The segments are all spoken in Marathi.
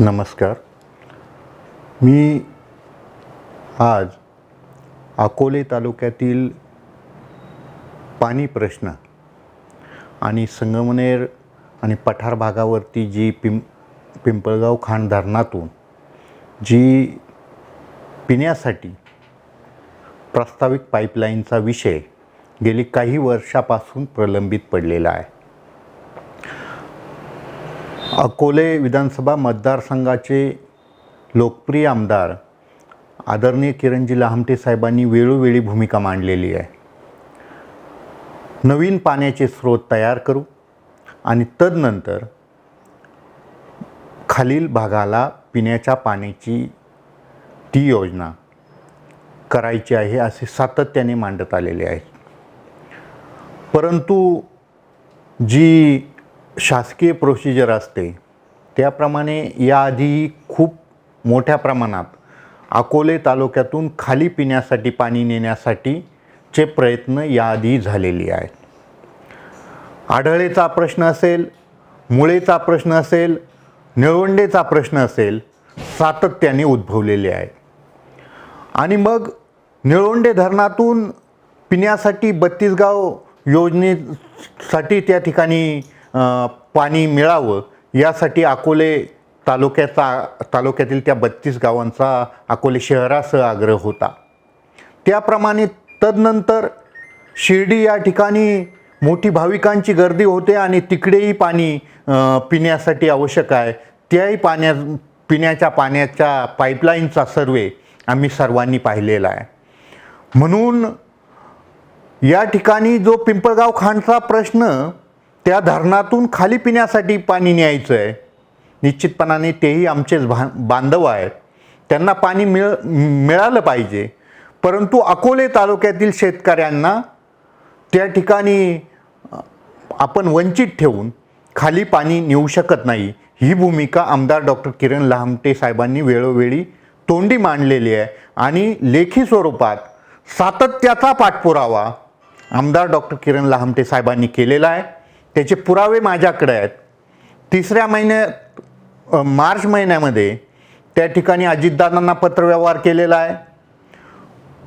नमस्कार. मी आज अकोले तालुक्यातील पाणी प्रश्न आणि संगमनेर आणि पठार भागावरती जी पिं पिंपळगाव खाण धरणातून जी पिण्यासाठी प्रास्ताविक पाईपलाईनचा विषय गेली काही वर्षापासून प्रलंबित पडलेला आहे. अकोले विधानसभा मतदारसंघाचे लोकप्रिय आमदार आदरणीय किरणजी लहामटे साहेबांनी वेळोवेळी भूमिका मांडलेली आहे. नवीन पाण्याचे स्रोत तयार करू आणि तदनंतर खालील भागाला पिण्याच्या पाण्याची ती योजना करायची आहे असे सातत्याने मांडत आलेले आहे. परंतु जी शासकीय प्रोसिजर असते. त्याप्रमाणे याआधी खूप मोठ्या प्रमाणात अकोले तालुक्यातून खाली पिण्यासाठी पाणी नेण्यासाठी चे प्रयत्न याआधी झालेले आहेत. आढळेचा प्रश्न असेल मुळेचा प्रश्न असेल निळवंडेचा प्रश्न असेल सातत्याने उद्भवलेले आहे. आणि मग निळवंडे धरणातून पिण्यासाठी बत्तीस गाव योजनेसाठी त्या ठिकाणी पाणी मिळावं यासाठी अकोले तालुक्याचा तालुक्यातील त्या बत्तीस गावांचा अकोले शहरासह आग्रह होता. त्याप्रमाणे तदनंतर शिर्डी या ठिकाणी मोठी भाविकांची गर्दी होते आणि तिकडेही पाणी पिण्यासाठी आवश्यक आहे. त्याही पाण्या पिण्याच्या पाण्याच्या पाईपलाईनचा सर्वे आम्ही सर्वांनी पाहिलेला आहे. म्हणून या ठिकाणी जो पिंपळगाव खांडचा प्रश्न त्या धरणातून खाली पिण्यासाठी पाणी न्यायचं आहे निश्चितपणाने तेही आमचेच भा बांधव आहेत. त्यांना पाणी मिळ मिळालं पाहिजे. परंतु अकोले तालुक्यातील शेतकऱ्यांना त्या ठिकाणी आपण वंचित ठेवून खाली पाणी नेऊ शकत नाही. ही भूमिका आमदार डॉक्टर किरण लहामटे साहेबांनी वेळोवेळी तोंडी मांडलेली आहे. आणि लेखी स्वरूपात सातत्याचा पाठपुरावा आमदार डॉक्टर किरण लहामटे साहेबांनी केलेला आहे. त्याचे पुरावे माझ्याकडे आहेत. तिसऱ्या महिन्यात मार्च महिन्यामध्ये त्या ठिकाणी अजितदादांना पत्रव्यवहार केलेला आहे.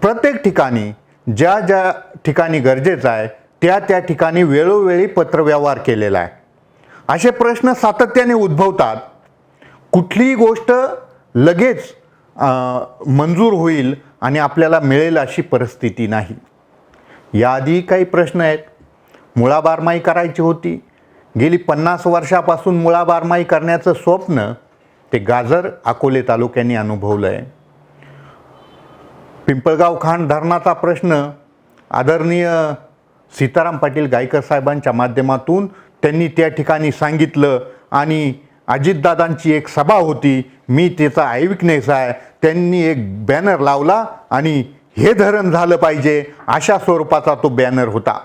प्रत्येक ठिकाणी ज्या ज्या ठिकाणी गरजेचं आहे त्या त्या ठिकाणी वेळोवेळी पत्रव्यवहार केलेला आहे. असे प्रश्न सातत्याने उद्भवतात. कुठलीही गोष्ट लगेच मंजूर होईल आणि आपल्याला मिळेल अशी परिस्थिती नाही. याआधी काही प्रश्न आहेत. मुळाबारमाई करायची होती. गेली पन्नास वर्षापासून मुळाबारमाई करण्याचं स्वप्न ते गाजर अकोले तालुक्याने अनुभवलं आहे पिंपळगाव खाण धरणाचा प्रश्न आदरणीय सीताराम पाटील गायकर साहेबांच्या माध्यमातून त्यांनी त्या ठिकाणी सांगितलं आणि अजितदादांची एक सभा होती. मी त्याचा ऐविकनेस आहे. त्यांनी एक बॅनर लावला आणि हे धरण झालं पाहिजे अशा स्वरूपाचा तो बॅनर होता.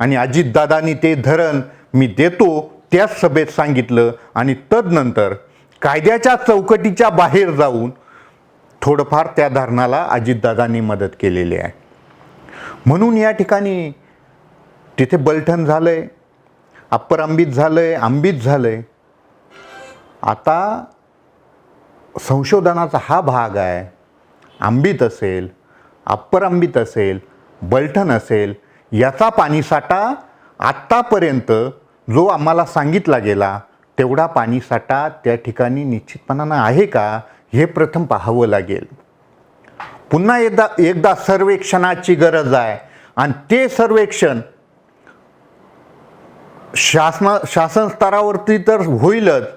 आणि अजितदादांनी ते धरण मी देतो त्याच सभेत सांगितलं. आणि तदनंतर कायद्याच्या चौकटीच्या बाहेर जाऊन थोडंफार त्या धरणाला अजितदादांनी मदत केलेली आहे. म्हणून या ठिकाणी तिथे बलठण झालं आहे अप्पर आंबीत झालं आहे आंबीत झालं आहे आता संशोधनाचा हा भाग आहे. आंबीत असेल अप्पर आंबीत असेल बलठण असेल याचा पाणीसाठा आत्तापर्यंत जो आम्हाला सांगितला गेला तेवढा पाणीसाठा त्या ठिकाणी निश्चितपणानं आहे का हे प्रथम पाहावं लागेल. पुन्हा एकदा एकदा सर्वेक्षणाची गरज आहे. आणि ते सर्वेक्षण शासना शासन स्तरावरती तर होईलच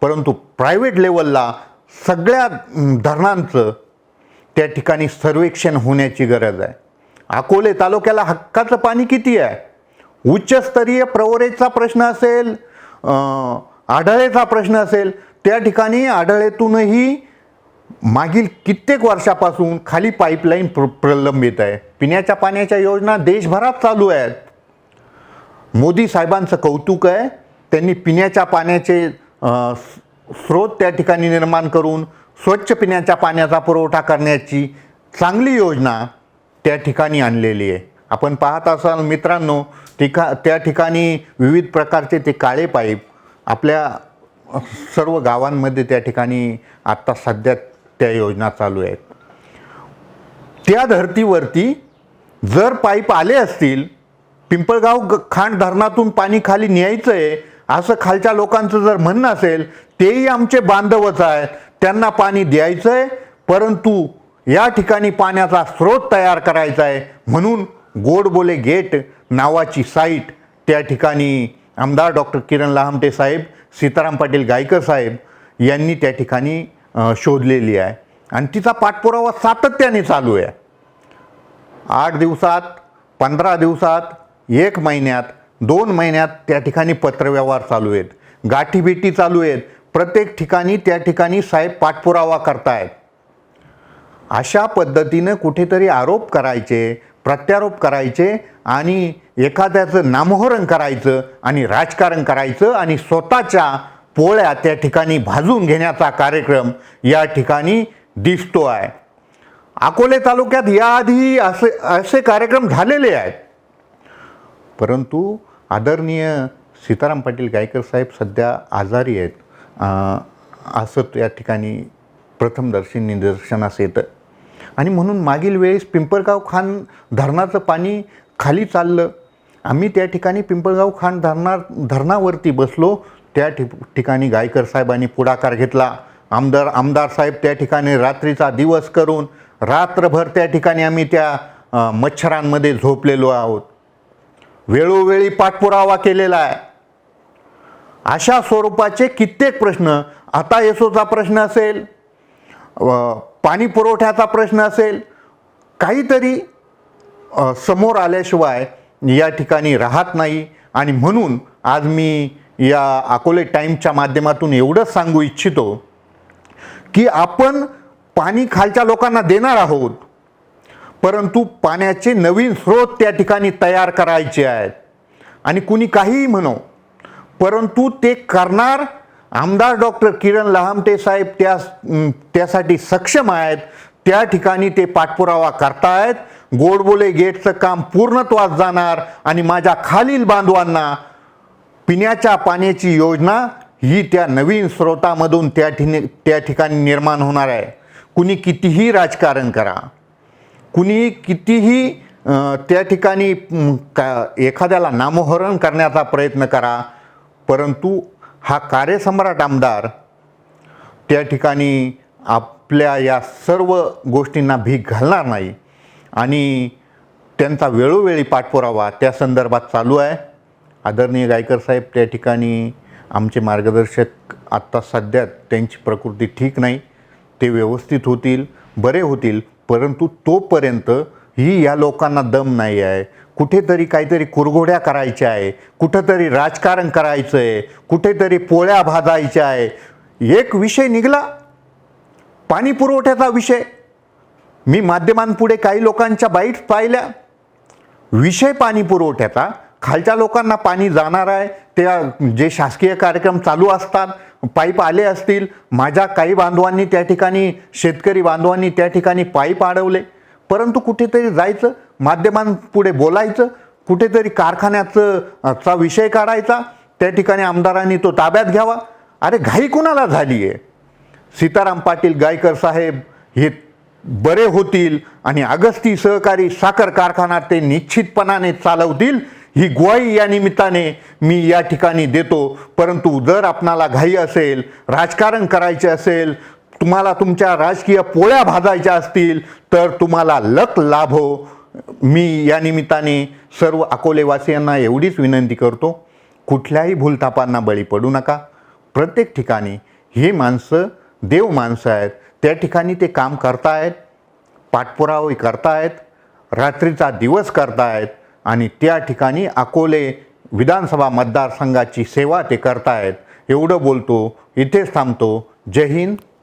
परंतु प्रायव्हेट लेवलला सगळ्या धरणांचं त्या ठिकाणी सर्वेक्षण होण्याची गरज आहे. अकोले तालुक्याला हक्काचं पाणी किती आहे? उच्चस्तरीय प्रवरेचा प्रश्न असेल आढळेचा प्रश्न असेल त्या ठिकाणी आढळेतूनही मागील कित्येक वर्षापासून खाली पाईपलाईन प्र प्रलंबित आहे. पिण्याच्या पाण्याच्या योजना देशभरात चालू आहेत. मोदी साहेबांचं कौतुक आहे त्यांनी पिण्याच्या पाण्याचे स्रोत त्या ठिकाणी निर्माण करून स्वच्छ पिण्याच्या पाण्याचा पुरवठा करण्याची चांगली योजना त्या ठिकाणी आणलेली आहे. आपण पाहत असाल मित्रांनो ठिका त्या ठिकाणी विविध प्रकारचे ते काळे पाईप आपल्या सर्व गावांमध्ये त्या ठिकाणी आत्ता सध्या त्या योजना चालू आहेत. त्या धर्तीवरती जर पाईप आले असतील पिंपळगाव ग- खांड धरणातून पाणी खाली न्यायचं आहे असं खालच्या लोकांचं जर म्हणणं असेल तेही आमचे बांधवच आहेत त्यांना पाणी द्यायचं आहे परंतु या ठिकाणी पाण्याचा स्रोत तयार करायचा आहे. म्हणून गोडबोले गेट नावाची साईट त्या ठिकाणी आमदार डॉक्टर किरण लहामटे साहेब सीताराम पाटील गायकर साहेब यांनी त्या ठिकाणी शोधलेली आहे. आणि तिचा पाठपुरावा सातत्याने चालू आहे. आठ दिवसात पंधरा दिवसात एक महिन्यात दोन महिन्यात त्या ठिकाणी पत्रव्यवहार चालू आहेत. गाठीभेटी चालू आहेत. प्रत्येक ठिकाणी त्या ठिकाणी साहेब पाठपुरावा करतायत. अशा पद्धतीनं कुठेतरी आरोप करायचे प्रत्यारोप करायचे आणि एखाद्याचं नामोहरण करायचं आणि राजकारण करायचं आणि स्वतःच्या पोळ्या त्या ठिकाणी भाजून घेण्याचा कार्यक्रम या ठिकाणी दिसतो आहे. अकोले तालुक्यात याआधी असे असे कार्यक्रम झालेले आहेत. परंतु आदरणीय सीताराम पाटील गायकर साहेब सध्या आजारी आहेत. असं या ठिकाणी प्रथमदर्शी निदर्शनास येतं. आणि म्हणून मागील वेळेस पिंपळगाव खान धरणाचं पाणी खाली चाललं. आम्ही त्या ठिकाणी पिंपळगाव खान धरणा धरणावरती बसलो. त्या ठि ठिकाणी गायकर साहेबांनी पुढाकार घेतला. आमदार आमदार साहेब त्या ठिकाणी रात्रीचा दिवस करून रात्रभर त्या ठिकाणी आम्ही त्या मच्छरांमध्ये झोपलेलो आहोत. वेळोवेळी पाठपुरावा केलेला आहे. अशा स्वरूपाचे कित्येक प्रश्न आता येसोचा प्रश्न असेल. पाणी पुरवठ्याचा प्रश्न असेल काहीतरी समोर आल्याशिवाय या ठिकाणी राहत नाही. आणि म्हणून आज मी या अकोले टाईमच्या माध्यमातून एवढंच सांगू इच्छितो की आपण पाणी खालच्या लोकांना देणार आहोत परंतु पाण्याचे नवीन स्रोत त्या ठिकाणी तयार करायचे आहेत. आणि कुणी काहीही म्हणो परंतु ते करणार आमदार डॉक्टर किरण लहामटे साहेब त्या त्यासाठी सक्षम आहेत. त्या ठिकाणी ते पाठपुरावा करतायत. गोडबोले गेटचं काम पूर्णत्वास जाणार आणि माझ्या खालील बांधवांना पिण्याच्या पाण्याची योजना ही त्या नवीन स्रोतामधून त्या ठिने त्या ठिकाणी निर्माण होणार आहे. कुणी कितीही राजकारण करा. कुणी कितीही त्या ठिकाणी का एखाद्याला नामोहरण करण्याचा प्रयत्न करा. परंतु हा कार्यसम्राट आमदार त्या ठिकाणी आपल्या या सर्व गोष्टींना भीक घालणार नाही आणि त्यांचा वेळोवेळी पाठपुरावा त्या संदर्भात चालू आहे. आदरणीय गायकर साहेब त्या ठिकाणी आमचे मार्गदर्शक आत्ता सध्या त्यांची प्रकृती ठीक नाही. ते व्यवस्थित होतील बरे होतील परंतु तोपर्यंत ही या लोकांना दम नाही आहे. कुठेतरी काहीतरी कुरघोड्या करायच्या आहे. कुठंतरी राजकारण करायचं आहे. कुठेतरी पोळ्या भाजायच्या आहे. एक विषय निघला. पाणी पुरवठ्याचा विषय. मी माध्यमांपुढे काही लोकांच्या बाईट पाहिल्या. विषय पाणी पुरवठ्याचा. खालच्या लोकांना पाणी जाणार आहे. त्या जे शासकीय कार्यक्रम चालू असतात पाईप आले असतील. माझ्या काही बांधवांनी त्या ठिकाणी शेतकरी बांधवांनी त्या ठिकाणी पाईप अडवले. परंतु कुठेतरी जायचं माध्यमांपुढे बोलायचं कुठेतरी कारखान्याचं चा विषय काढायचा त्या ठिकाणी आमदारांनी तो ताब्यात घ्यावा. अरे घाई कुणाला झाली आहे? सीताराम पाटील गायकर साहेब हे बरे होतील आणि अगस्ती सहकारी साखर कारखाना ते निश्चितपणाने चालवतील ही ग्वाही या निमित्ताने मी या ठिकाणी देतो. परंतु जर आपणाला घाई असेल राजकारण करायचे असेल तुम्हाला तुमच्या राजकीय पोळ्या भाजायच्या असतील तर तुम्हाला लक लाभो. मी या निमित्ताने सर्व अकोलेवासियांना एवढीच विनंती करतो कुठल्याही भूलथापांना बळी पडू नका. प्रत्येक ठिकाणी हे माणसं देव माणसं आहेत. त्या ठिकाणी ते काम करतायत पाठपुरावे करतायत रात्रीचा दिवस करतायत आणि त्या ठिकाणी अकोले विधानसभा मतदारसंघाची सेवा ते करतायत. एवढं बोलतो इथेच थांबतो. जय हिंद.